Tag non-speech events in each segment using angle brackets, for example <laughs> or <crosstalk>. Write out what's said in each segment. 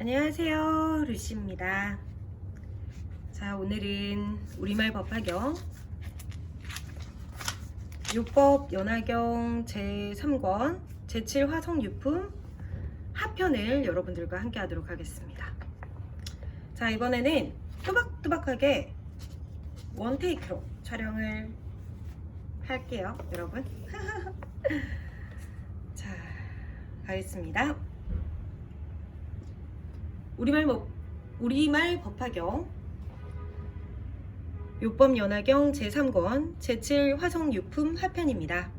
안녕하세요. 루시입니다. 자 오늘은 우리말 법화경 요법 연화경 제3권 제7 화성 유품 하편을 여러분들과 함께 하도록 하겠습니다. 자 이번에는 뚜박뚜박하게 원테이크로 촬영을 할게요 여러분. <laughs> 자 가겠습니다 우리말 법, 우리말 법화경 요법 연화경 제3권 제7 화성 유품 하편입니다.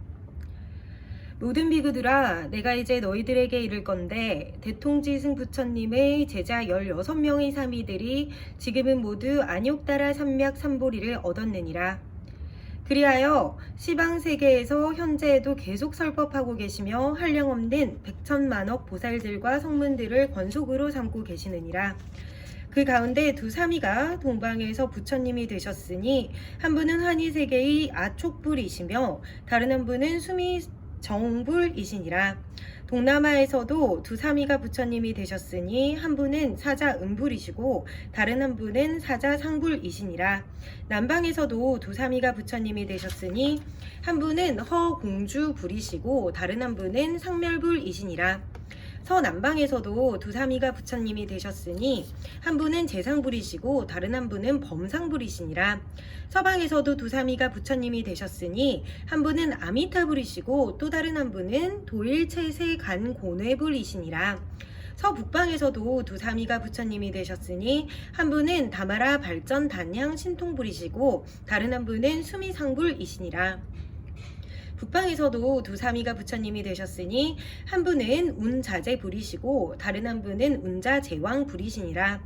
모든 비구들아 내가 이제 너희들에게 이를 건데 대통지승 부처님의 제자 16명의 사미들이 지금은 모두 안욕따라 삼맥 삼보리를 얻었느니라. 그리하여 시방 세계에서 현재에도 계속 설법하고 계시며 한량없는 백천만억 보살들과 성문들을 권속으로 삼고 계시느니라. 그 가운데 두 사미가 동방에서 부처님이 되셨으니 한 분은 한이 세계의 아촉불이시며 다른 한 분은 수미 정불이시니라. 동남아에서도 두 사미가 부처님이 되셨으니 한 분은 사자 음불이시고 다른 한 분은 사자 상불이시니라. 남방에서도 두 사미가 부처님이 되셨으니 한 분은 허공주불이시고 다른 한 분은 상멸불이시니라. 서남방에서도 두 사미가 부처님이 되셨으니 한 분은 재상불이시고 다른 한 분은 범상불이시니라. 서방에서도 두 사미가 부처님이 되셨으니 한 분은 아미타불이시고 또 다른 한 분은 도일체세 간고뇌불이시니라. 서북방에서도 두 사미가 부처님이 되셨으니 한 분은 다마라 발전 단양 신통불이시고 다른 한 분은 수미상불이시니라. 북방에서도 두 사미가 부처님이 되셨으니 한 분은 운자재 불이시고 다른 한 분은 운자제왕 불이시니라.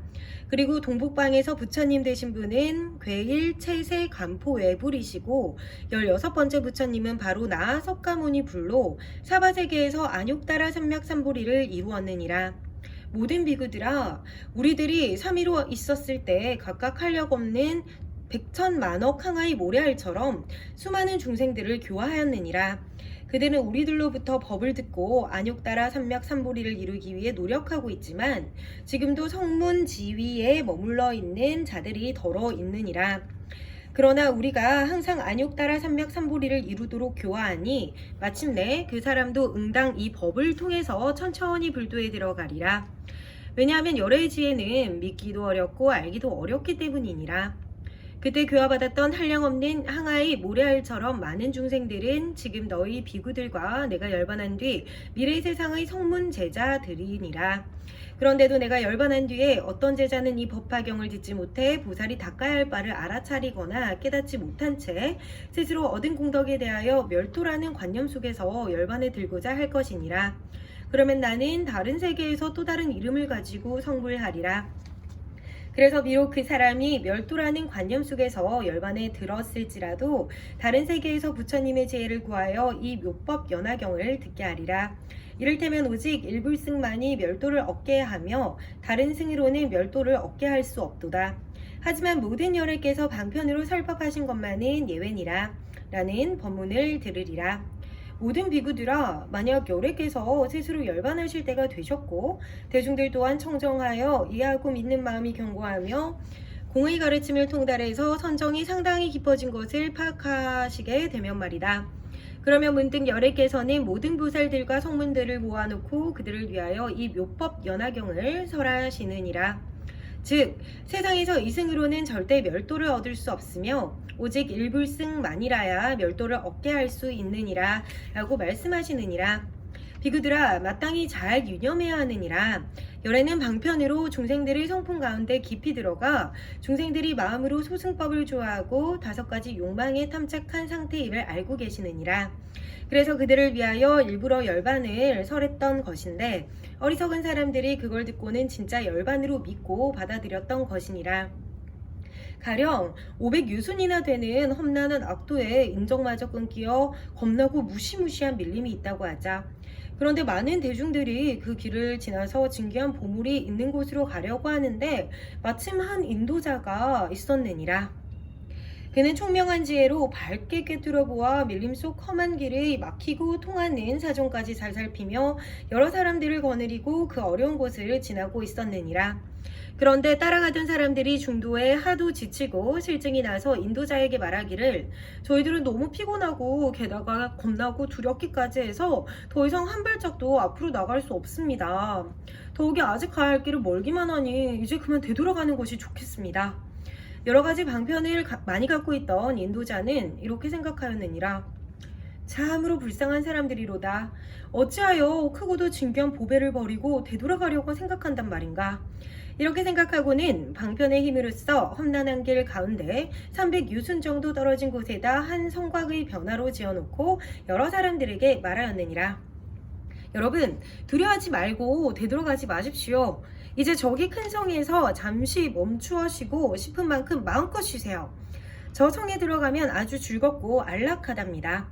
그리고 동북방에서 부처님 되신 분은 괴일 채세 간포외 불이시고 열여섯 번째 부처님은 바로 나 석가모니 불로 사바세계에서 안욕따라 삼맥삼보리를 이루었느니라. 모든 비구들아 우리들이 삼위로 있었을 때 각각 활력 없는 백천만억 항아의 모래알처럼 수많은 중생들을 교화하였느니라. 그들은 우리들로부터 법을 듣고 안욕 따라 삼맥 삼보리를 이루기 위해 노력하고 있지만 지금도 성문 지위에 머물러 있는 자들이 더러 있느니라. 그러나 우리가 항상 안욕 따라 삼맥 삼보리를 이루도록 교화하니 마침내 그 사람도 응당 이 법을 통해서 천천히 불도에 들어가리라. 왜냐하면 열의 지혜는 믿기도 어렵고 알기도 어렵기 때문이니라. 그때 교화받았던 한량없는 항아의 모래알처럼 많은 중생들은 지금 너희 비구들과 내가 열반한 뒤 미래 세상의 성문 제자들이니라. 그런데도 내가 열반한 뒤에 어떤 제자는 이 법화경을 듣지 못해 보살이 닦아야 할 바를 알아차리거나 깨닫지 못한 채 스스로 얻은 공덕에 대하여 멸토라는 관념 속에서 열반에 들고자 할 것이니라. 그러면 나는 다른 세계에서 또 다른 이름을 가지고 성불하리라. 그래서 비록 그 사람이 멸도라는 관념 속에서 열반에 들었을지라도 다른 세계에서 부처님의 지혜를 구하여 이 묘법 연화경을 듣게 하리라. 이를테면 오직 일불승만이 멸도를 얻게 하며 다른 승으로는 멸도를 얻게 할 수 없도다. 하지만 모든 열애께서 방편으로 설법하신 것만은 예외니라. 라는 법문을 들으리라. 모든 비구들아 만약 여래께서 스스로 열반하실 때가 되셨고 대중들 또한 청정하여 이해하고 믿는 마음이 견고하며 공의 가르침을 통달해서 선정이 상당히 깊어진 것을 파악하시게 되면 말이다. 그러면 문득 열애께서는 모든 보살들과 성문들을 모아놓고 그들을 위하여 이 묘법 연화경을 설하시느니라. 즉 세상에서 이승으로는 절대 멸도를 얻을 수 없으며 오직 일불승만이라야 멸도를 얻게 할 수 있느니라 라고 말씀하시느니라 비구들아 마땅히 잘 유념해야 하느니라 열애는 방편으로 중생들의 성품 가운데 깊이 들어가 중생들이 마음으로 소승법을 좋아하고 다섯 가지 욕망에 탐착한 상태임을 알고 계시느니라 그래서 그들을 위하여 일부러 열반을 설했던 것인데 어리석은 사람들이 그걸 듣고는 진짜 열반으로 믿고 받아들였던 것이니라. 가령 500유순이나 되는 험난한 악도에 인정마저 끊기어 겁나고 무시무시한 밀림이 있다고 하자. 그런데 많은 대중들이 그 길을 지나서 진귀한 보물이 있는 곳으로 가려고 하는데 마침 한 인도자가 있었느니라. 그는 총명한 지혜로 밝게 꿰뚫어 보아 밀림 속 험한 길을 막히고 통하는 사정까지 잘 살피며 여러 사람들을 거느리고 그 어려운 곳을 지나고 있었느니라. 그런데 따라가던 사람들이 중도에 하도 지치고 실증이 나서 인도자에게 말하기를 저희들은 너무 피곤하고 게다가 겁나고 두렵기까지 해서 더 이상 한 발짝도 앞으로 나갈 수 없습니다. 더욱이 아직 가야 할 길을 멀기만 하니 이제 그만 되돌아가는 것이 좋겠습니다. 여러 가지 방편을 가- 많이 갖고 있던 인도자는 이렇게 생각하였느니라. 참으로 불쌍한 사람들이로다. 어찌하여 크고도 진귀한 보배를 버리고 되돌아가려고 생각한단 말인가. 이렇게 생각하고는 방편의 힘으로써 험난한 길 가운데 300유순 정도 떨어진 곳에다 한 성곽의 변화로 지어놓고 여러 사람들에게 말하였느니라. 여러분, 두려워하지 말고 되돌아가지 마십시오. 이제 저기 큰 성에서 잠시 멈추어 쉬고 싶은 만큼 마음껏 쉬세요. 저 성에 들어가면 아주 즐겁고 안락하답니다.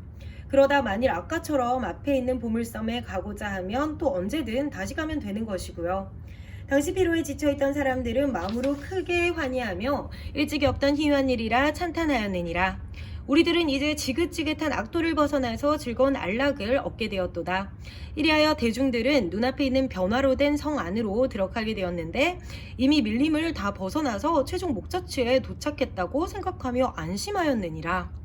그러다 만일 아까처럼 앞에 있는 보물섬에 가고자 하면 또 언제든 다시 가면 되는 것이고요. 당시 피로에 지쳐있던 사람들은 마음으로 크게 환희하며 일찍이 없던 희유한 일이라 찬탄하였느니라. 우리들은 이제 지긋지긋한 악도를 벗어나서 즐거운 안락을 얻게 되었도다. 이리하여 대중들은 눈앞에 있는 변화로 된 성 안으로 들어가게 되었는데 이미 밀림을 다 벗어나서 최종 목적지에 도착했다고 생각하며 안심하였느니라.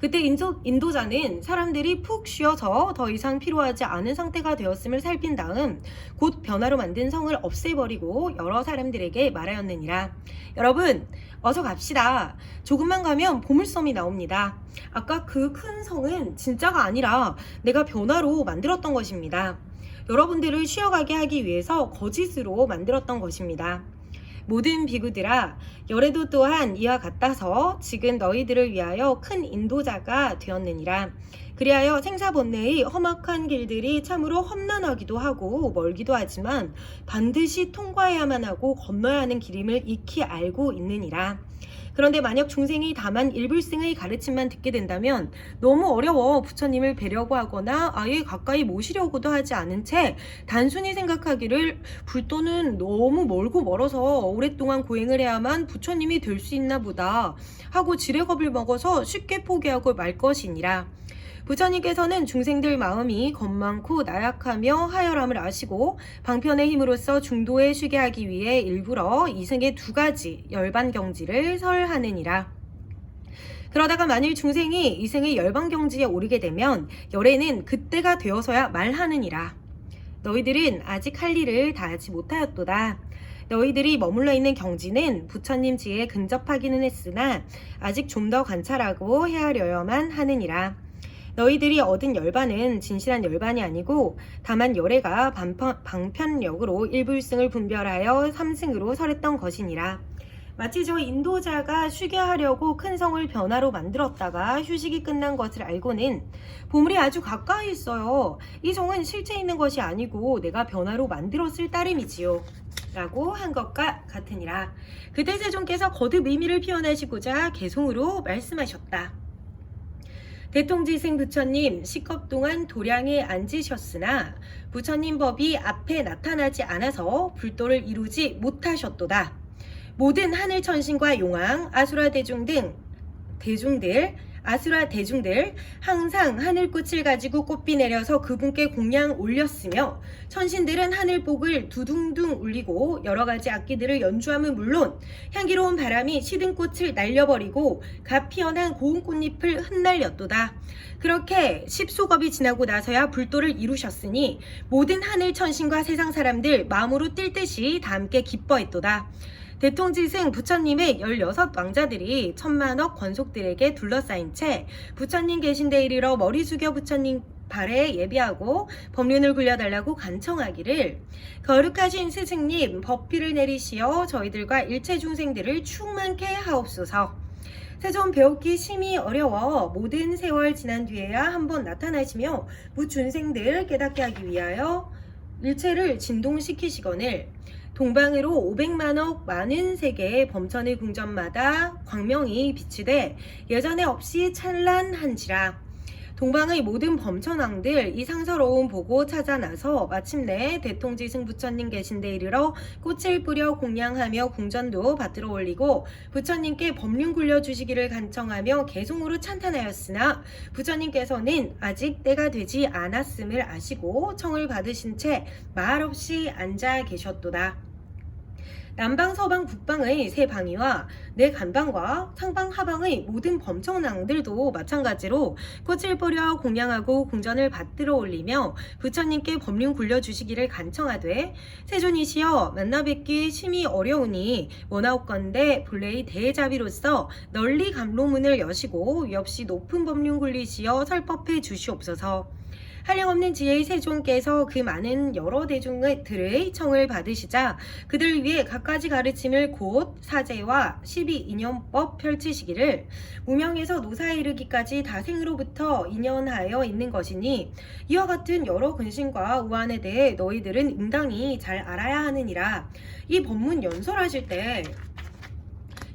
그때 인도, 인도자는 사람들이 푹 쉬어서 더 이상 필요하지 않은 상태가 되었음을 살핀 다음 곧 변화로 만든 성을 없애버리고 여러 사람들에게 말하였느니라. 여러분, 어서 갑시다. 조금만 가면 보물섬이 나옵니다. 아까 그 큰 성은 진짜가 아니라 내가 변화로 만들었던 것입니다. 여러분들을 쉬어가게 하기 위해서 거짓으로 만들었던 것입니다. 모든 비구들아, 열애도 또한 이와 같아서 지금 너희들을 위하여 큰 인도자가 되었느니라. 그리하여 생사번뇌의 험악한 길들이 참으로 험난하기도 하고 멀기도 하지만 반드시 통과해야만 하고 건너야 하는 길임을 익히 알고 있느니라. 그런데 만약 중생이 다만 일불승의 가르침만 듣게 된다면 너무 어려워 부처님을 뵈려고 하거나 아예 가까이 모시려고도 하지 않은 채 단순히 생각하기를 불도는 너무 멀고 멀어서 오랫동안 고행을 해야만 부처님이 될 수 있나 보다 하고 지레겁을 먹어서 쉽게 포기하고 말 것이니라. 부처님께서는 중생들 마음이 겁많고 나약하며 하열함을 아시고 방편의 힘으로써 중도에 쉬게 하기 위해 일부러 이승의 두 가지 열반 경지를 설하느니라. 그러다가 만일 중생이 이승의 열반 경지에 오르게 되면 열애는 그때가 되어서야 말하느니라. 너희들은 아직 할 일을 다하지 못하였도다. 너희들이 머물러 있는 경지는 부처님 지에 근접하기는 했으나 아직 좀 더 관찰하고 헤아려야만 하느니라. 너희들이 얻은 열반은 진실한 열반이 아니고 다만 열애가 방편력으로 일불승을 분별하여 삼승으로 설했던 것이니라. 마치 저 인도자가 쉬게 하려고 큰 성을 변화로 만들었다가 휴식이 끝난 것을 알고는 보물이 아주 가까이 있어요. 이 성은 실제 있는 것이 아니고 내가 변화로 만들었을 따름이지요. 라고 한 것과 같으니라. 그때 세종께서 거듭 의미를 표현하시고자 개송으로 말씀하셨다. 대통지승 부처님 시겁 동안 도량에 앉으셨으나 부처님 법이 앞에 나타나지 않아서 불도를 이루지 못하셨도다. 모든 하늘 천신과 용왕, 아수라 대중 등 대중들 아수라 대중들 항상 하늘꽃을 가지고 꽃비 내려서 그분께 공양 올렸으며 천신들은 하늘복을 두둥둥 울리고 여러 가지 악기들을 연주함은 물론 향기로운 바람이 시든 꽃을 날려버리고 갓 피어난 고운 꽃잎을 흩날렸도다. 그렇게 십소겁이 지나고 나서야 불도를 이루셨으니 모든 하늘 천신과 세상 사람들 마음으로 뛸 듯이 다 함께 기뻐했도다. 대통지승 부처님의 16 왕자들이 천만억 권속들에게 둘러싸인 채 부처님 계신 데 이르러 머리 숙여 부처님 발에 예비하고 법륜을 굴려달라고 간청하기를 거룩하신 스승님 법비를 내리시어 저희들과 일체 중생들을 충만케 하옵소서. 세존 배우기 심히 어려워 모든 세월 지난 뒤에야 한번 나타나시며 무준생들 깨닫게 하기 위하여 일체를 진동시키시거늘 동방으로 500만억 많은 세계의 범천의 궁전마다 광명이 비치되 예전에 없이 찬란한지라 동방의 모든 범천왕들 이 상서로움 보고 찾아 나서 마침내 대통지승 부처님 계신 데 이르러 꽃을 뿌려 공양하며 궁전도 받들어 올리고 부처님께 법륜 굴려 주시기를 간청하며 개송으로 찬탄하였으나 부처님께서는 아직 때가 되지 않았음을 아시고 청을 받으신 채 말없이 앉아 계셨도다. 남방, 서방, 북방의 세 방위와 내 간방과 상방, 하방의 모든 범청왕들도 마찬가지로 꽃을 뿌려 공양하고 궁전을 받들어 올리며 부처님께 법륜 굴려 주시기를 간청하되 세존이시여 만나 뵙기 심히 어려우니 원하옵건대 본래의 대자비로서 널리 감로문을 여시고 역시 높은 법륜 굴리시어 설법해 주시옵소서. 한량없는 지혜의 세존께서 그 많은 여러 대중들의 청을 받으시자 그들 위해 갖가지 가르침을 곧 사제와 12인연법 펼치시기를 무명에서 노사에 이르기까지 다생으로부터 인연하여 있는 것이니 이와 같은 여러 근심과 우환에 대해 너희들은 응당히 잘 알아야 하느니라. 이 법문 연설하실 때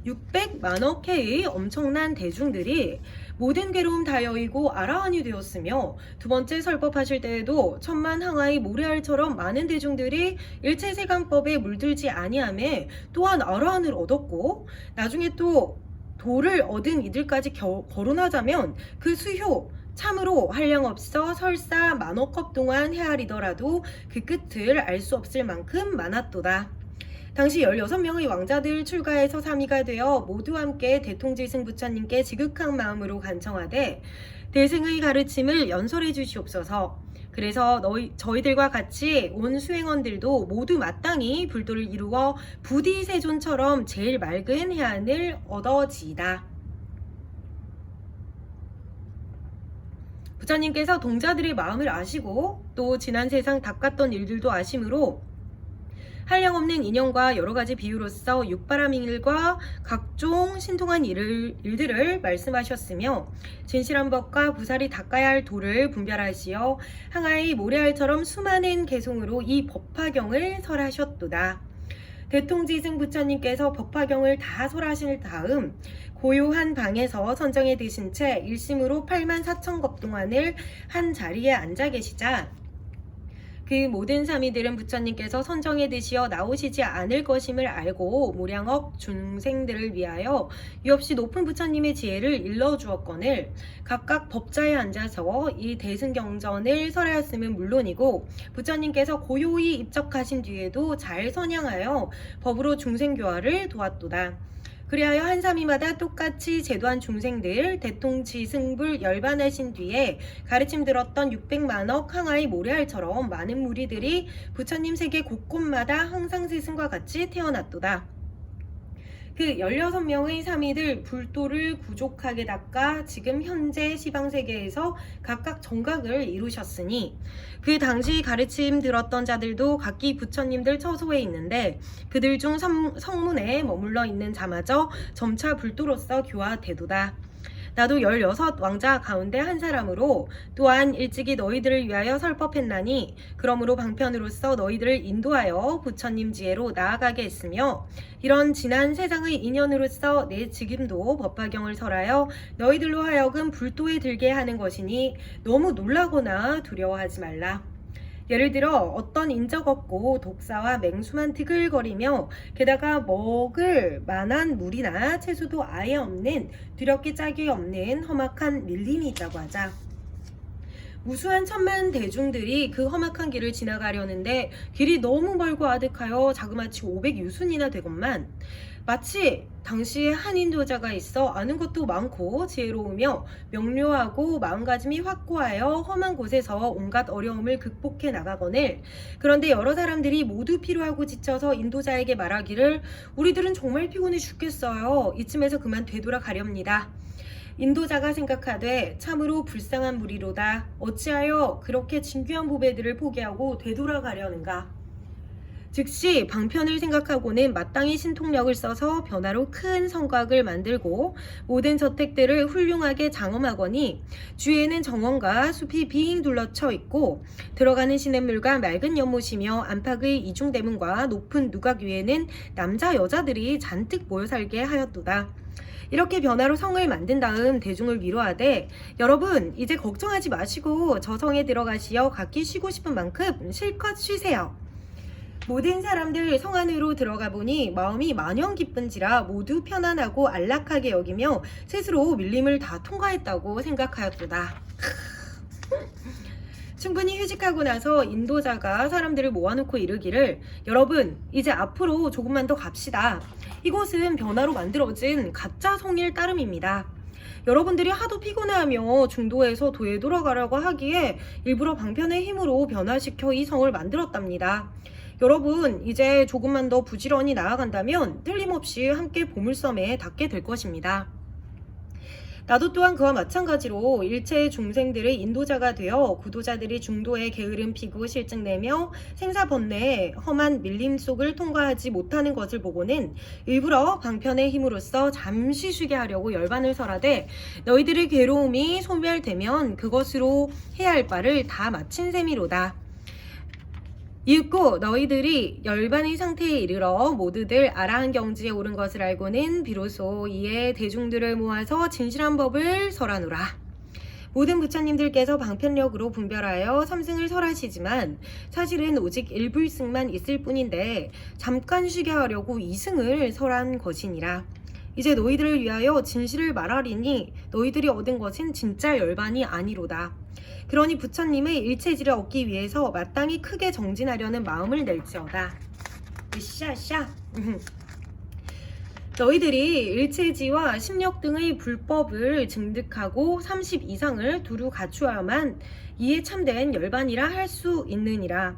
600만억 회의 엄청난 대중들이 모든 괴로움 다 여의고 아라한이 되었으며 두 번째 설법하실 때에도 천만 항아의 모래알처럼 많은 대중들이 일체세간법에 물들지 아니함에 또한 아라한을 얻었고 나중에 또 도를 얻은 이들까지 겨- 거론하자면 그 수효 참으로 한량 없어 설사 만억 컵 동안 헤아리더라도 그 끝을 알 수 없을 만큼 많았도다. 당시 16명의 왕자들 출가해서 3위가 되어 모두 함께 대통지승 부처님께 지극한 마음으로 간청하되 대승의 가르침을 연설해 주시옵소서. 그래서 너희 저희들과 같이 온 수행원들도 모두 마땅히 불도를 이루어 부디 세존처럼 제일 맑은 해안을 얻어지이다. 부처님께서 동자들의 마음을 아시고 또 지난 세상 닦았던 일들도 아심으로 한량없는 인연과 여러 가지 비유로서 육바라밀과 각종 신통한 일을, 일들을 말씀하셨으며 진실한 법과 부살이 닦아야 할 도를 분별하시어 항아의 모래알처럼 수많은 개송으로 이 법화경을 설하셨도다. 대통지승 부처님께서 법화경을 다 설하신 다음 고요한 방에서 선정에 드신 채 일심으로 8만 4천 급 동안을 한 자리에 앉아 계시자 그 모든 사미들은 부처님께서 선정에 드시어 나오시지 않을 것임을 알고 무량억 중생들을 위하여 유없이 높은 부처님의 지혜를 일러 주었거늘 각각 법자에 앉아서 이 대승경전을 설하였음은 물론이고 부처님께서 고요히 입적하신 뒤에도 잘 선양하여 법으로 중생교화를 도왔도다. 그리하여 한 사미마다 똑같이 제도한 중생들 대통지승불 열반하신 뒤에 가르침 들었던 600만억 항아의 모래알처럼 많은 무리들이 부처님 세계 곳곳마다 항상 스승과 같이 태어났도다. 그 16명의 사미들 불도를 부족하게 닦아 지금 현재 시방세계에서 각각 정각을 이루셨으니 그 당시 가르침 들었던 자들도 각기 부처님들 처소에 있는데 그들 중 성, 성문에 머물러 있는 자마저 점차 불도로서 교화되도다. 나도 16 왕자 가운데 한 사람으로 또한 일찍이 너희들을 위하여 설법했나니 그러므로 방편으로서 너희들을 인도하여 부처님 지혜로 나아가게 했으며 이런 지난 세상의 인연으로서 내 지금도 법화경을 설하여 너희들로 하여금 불도에 들게 하는 것이니 너무 놀라거나 두려워하지 말라. 예를 들어 어떤 인적 없고 독사와 맹수만 트글거리며 게다가 먹을 만한 물이나 채소도 아예 없는 두렵게 짝이 없는 험악한 밀림이 있다고 하자. 무수한 천만 대중들이 그 험악한 길을 지나가려는데 길이 너무 멀고 아득하여 자그마치 500유순이나 되건만 마치 당시에 한 인도자가 있어 아는 것도 많고 지혜로우며 명료하고 마음가짐이 확고하여 험한 곳에서 온갖 어려움을 극복해 나가거늘. 그런데 여러 사람들이 모두 피로하고 지쳐서 인도자에게 말하기를 우리들은 정말 피곤해 죽겠어요. 이쯤에서 그만 되돌아 가렵니다. 인도자가 생각하되 참으로 불쌍한 무리로다. 어찌하여 그렇게 진귀한 보배들을 포기하고 되돌아가려는가 즉시 방편을 생각하고는 마땅히 신통력을 써서 변화로 큰 성곽을 만들고 모든 저택들을 훌륭하게 장엄하거니 주위에는 정원과 숲이 빙 둘러쳐 있고 들어가는 시냇물과 맑은 연못이며 안팎의 이중대문과 높은 누각 위에는 남자 여자들이 잔뜩 모여 살게 하였도다. 이렇게 변화로 성을 만든 다음 대중을 위로하되 여러분 이제 걱정하지 마시고 저 성에 들어가시어 각기 쉬고 싶은 만큼 실컷 쉬세요. 모든 사람들 성 안으로 들어가 보니 마음이 마냥 기쁜지라 모두 편안하고 안락하게 여기며 스스로 밀림을 다 통과했다고 생각하였도다. <laughs> 충분히 휴식하고 나서 인도자가 사람들을 모아놓고 이르기를 여러분 이제 앞으로 조금만 더 갑시다. 이곳은 변화로 만들어진 가짜 성일 따름입니다. 여러분들이 하도 피곤해하며 중도에서 도에 돌아가라고 하기에 일부러 방편의 힘으로 변화시켜 이 성을 만들었답니다. 여러분 이제 조금만 더 부지런히 나아간다면 틀림없이 함께 보물섬에 닿게 될 것입니다. 나도 또한 그와 마찬가지로 일체의 중생들의 인도자가 되어 구도자들이 중도에 게으름 피고 실증내며 생사 번뇌에 험한 밀림 속을 통과하지 못하는 것을 보고는 일부러 방편의 힘으로써 잠시 쉬게 하려고 열반을 설하되 너희들의 괴로움이 소멸되면 그것으로 해야 할 바를 다 마친 셈이로다. 이윽고 너희들이 열반의 상태에 이르러 모두들 아라한 경지에 오른 것을 알고는 비로소 이에 대중들을 모아서 진실한 법을 설하노라. 모든 부처님들께서 방편력으로 분별하여 삼승을 설하시지만 사실은 오직 일불승만 있을 뿐인데 잠깐 쉬게 하려고 이승을 설한 것이니라. 이제 너희들을 위하여 진실을 말하리니 너희들이 얻은 것은 진짜 열반이 아니로다. 그러니 부처님의 일체지를 얻기 위해서 마땅히 크게 정진하려는 마음을 낼지어다. 으쌰쌰. 너희들이 일체지와 심력 등의 불법을 증득하고 30 이상을 두루 갖추어야만 이에 참된 열반이라 할 수 있느니라.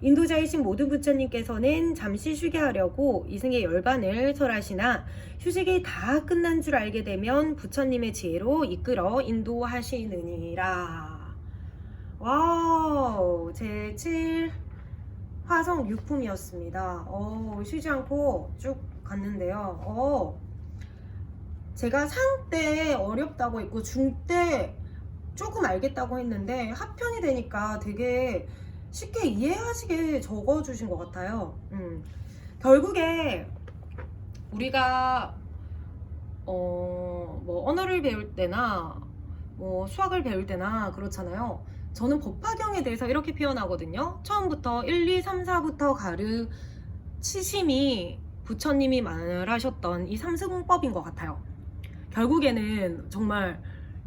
인도자이신 모든 부처님께서는 잠시 쉬게 하려고 이승의 열반을 설하시나 휴식이 다 끝난 줄 알게 되면 부처님의 지혜로 이끌어 인도하시느니라. 와우, 제7 화성 유품이었습니다. 어, 쉬지 않고 쭉 갔는데요. 어, 제가 상 때 어렵다고 했고 중 때 조금 알겠다고 했는데 합편이 되니까 되게 쉽게 이해하시게 적어주신 것 같아요. 음. 결국에 우리가 어, 뭐 언어를 배울 때나 뭐 수학을 배울 때나 그렇잖아요. 저는 법화경에 대해서 이렇게 표현하거든요. 처음부터 1, 2, 3, 4부터 가르 치심이 부처님이 말하셨던 이 삼승법인 것 같아요. 결국에는 정말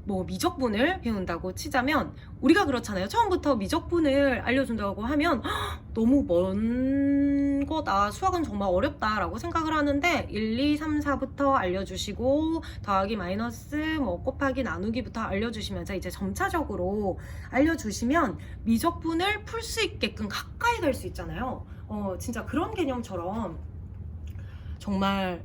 뭐 미적분을 배운다고 치자면 우리가 그렇잖아요. 처음부터 미적분을 알려준다고 하면 "헉, 너무 먼 거다. 수학은 정말 어렵다라고 생각을 하는데 1, 2, 3, 4부터 알려주시고 더하기 마이너스 뭐 곱하기 나누기부터 알려주시면서 이제 점차적으로 알려주시면 미적분을 풀 수 있게끔 가까이 갈 수 있잖아요. 어 진짜 그런 개념처럼 정말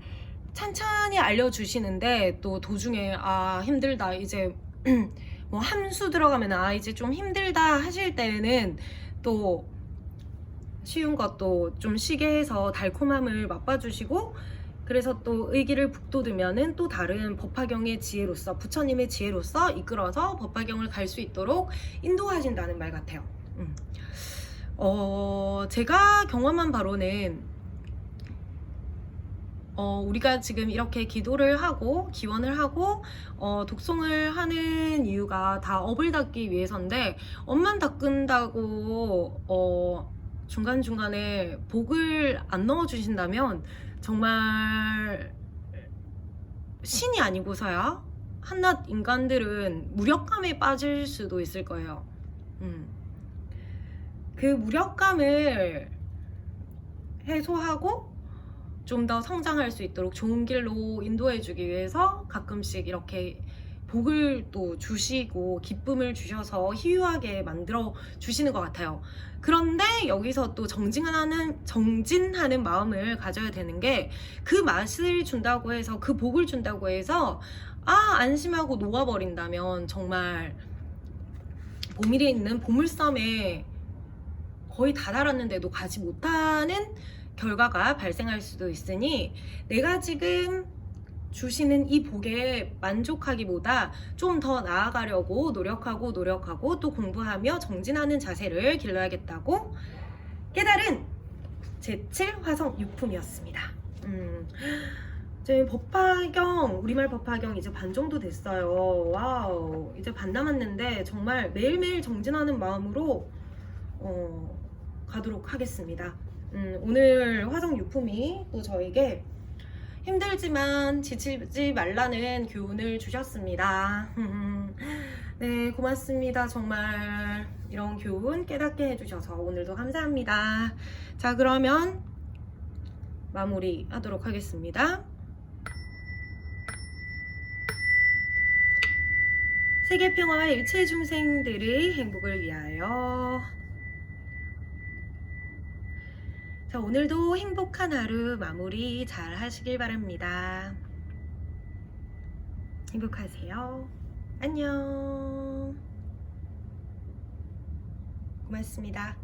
찬찬히 알려주시는데 또 도중에 아 힘들다 이제 <clears throat> 뭐 함수 들어가면 아 이제 좀 힘들다 하실 때는 또 쉬운 것도 좀 쉬게 해서 달콤함을 맛봐주시고 그래서 또 의기를 북돋으면은 또 다른 법화경의 지혜로서 부처님의 지혜로서 이끌어서 법화경을 갈 수 있도록 인도하신다는 말 같아요. 음. 어, 제가 경험한 바로는 어, 우리가 지금 이렇게 기도를 하고 기원을 하고 어, 독송을 하는 이유가 다 업을 닦기 위해서인데 업만 닦는다고 어, 중간중간에 복을 안 넣어주신다면 정말 신이 아니고서야 한낱 인간들은 무력감에 빠질 수도 있을 거예요. 음. 그 무력감을 해소하고 좀 더 성장할 수 있도록 좋은 길로 인도해 주기 위해서 가끔씩 이렇게 복을 또 주시고 기쁨을 주셔서 희유하게 만들어 주시는 것 같아요. 그런데 여기서 또 정진하는 정진하는 마음을 가져야 되는 게 그 맛을 준다고 해서 그 복을 준다고 해서 아 안심하고 놓아버린다면 정말 보밀에 있는 보물섬에 거의 다 달았는데도 가지 못하는 결과가 발생할 수도 있으니 내가 지금 주시는 이 복에 만족하기보다 좀 더 나아가려고 노력하고 노력하고 또 공부하며 정진하는 자세를 길러야겠다고 깨달은 제7 화성 유품이었습니다. 음, 이제 법화경, 우리말 법화경 이제 반 정도 됐어요. 와우. 이제 반 남았는데 정말 매일매일 정진하는 마음으로 어, 가도록 하겠습니다. 음, 오늘 화성 유품이 또 저에게 힘들지만 지치지 말라는 교훈을 주셨습니다. <laughs> 네, 고맙습니다. 정말 이런 교훈 깨닫게 해주셔서 오늘도 감사합니다. 자, 그러면 마무리 하도록 하겠습니다. 세계 평화와 일체 중생들의 행복을 위하여. 자, 오늘도 행복한 하루 마무리 잘 하시길 바랍니다. 행복하세요. 안녕. 고맙습니다.